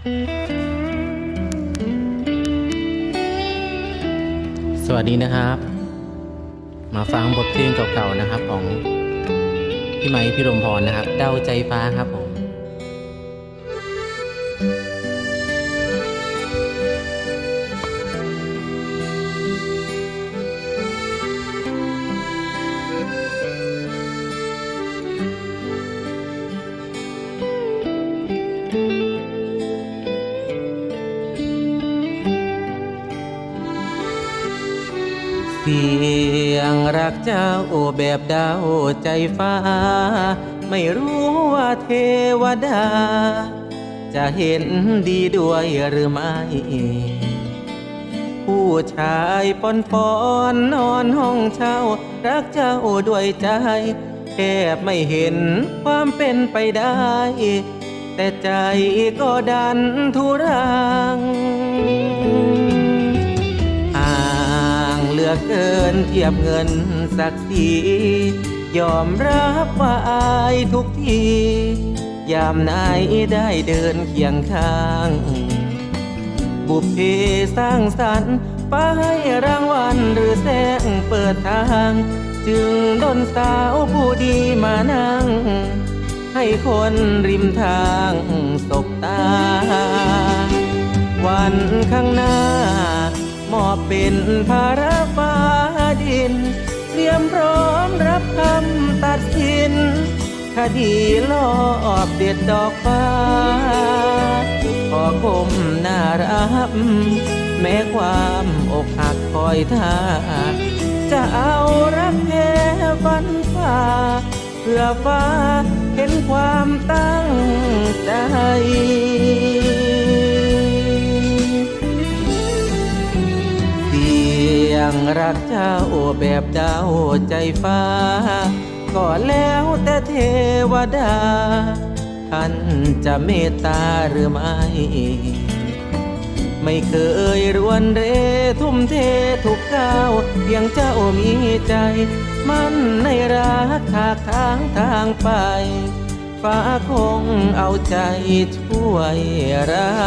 สวัสดีนะครับ มาฟังบทเพลงเก่าๆนะครับ ของพี่ไม้พี่รมพรนะครับ เดาใจฟ้าครับผม เสียงรักเจ้าแบบดาวใจฟ้า ไม่รู้ว่าเทวดา จะเห็นดีด้วยหรือไม่ ผู้ชายปอนปอนนอนห้องเช่า รักเจ้าด้วยใจแทบไม่เห็นความเป็นไปได้ แต่ใจก็ดันทุรัง อเกินเทียบเงินศักดิ์ศรียอมรับว่าอายทุกที ยามไหนได้เดินเคียงข้าง บุพเพสร้างสรรค์ป้าให้รางวัลหรือแสงเปิดทาง จึงดนสาวผู้ดีมานั่ง ให้คนริมทางสบตา วันข้างหน้า เป็นภาระฟ้าดิน เตรียมพร้อมรับคำตัดสิน คดีลอบเด็ดดอกฟ้า ขอคมน่ารับ แม้ความอกหักคอยท่า จะเอารักแค่ฝันฟ้าเพื่อฟ้าเห็นความตั้งใจ งรักเจ้าแบบดาใจฟ้า ก็แล้วแต่เทวดา ท่านจะเมตตาหรือไม่ ไม่เคยรวนเรทุ่มเททุกก้าวเพียงเจ้ามีใจ มันในรักทากทางทางไปฟ้าคงเอาใจช่วยเรา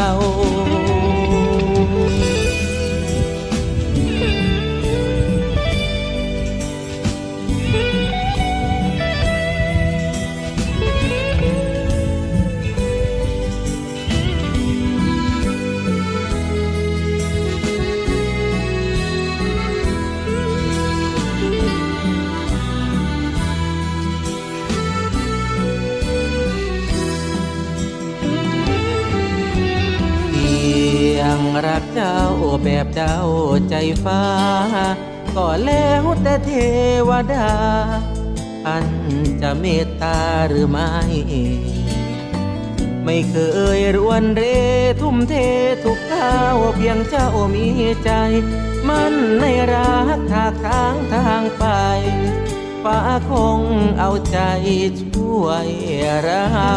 รักเจ้าแบบเดาใจฟ้า ก็แล้วแต่เทวดา อันจะเมตตาหรือไม่ ไม่เคยรวนเรทุ่มเททุกข้าวเพียงเจ้ามีใจ มันในรักทากทางทางไปฟ้าคงเอาใจช่วยเรา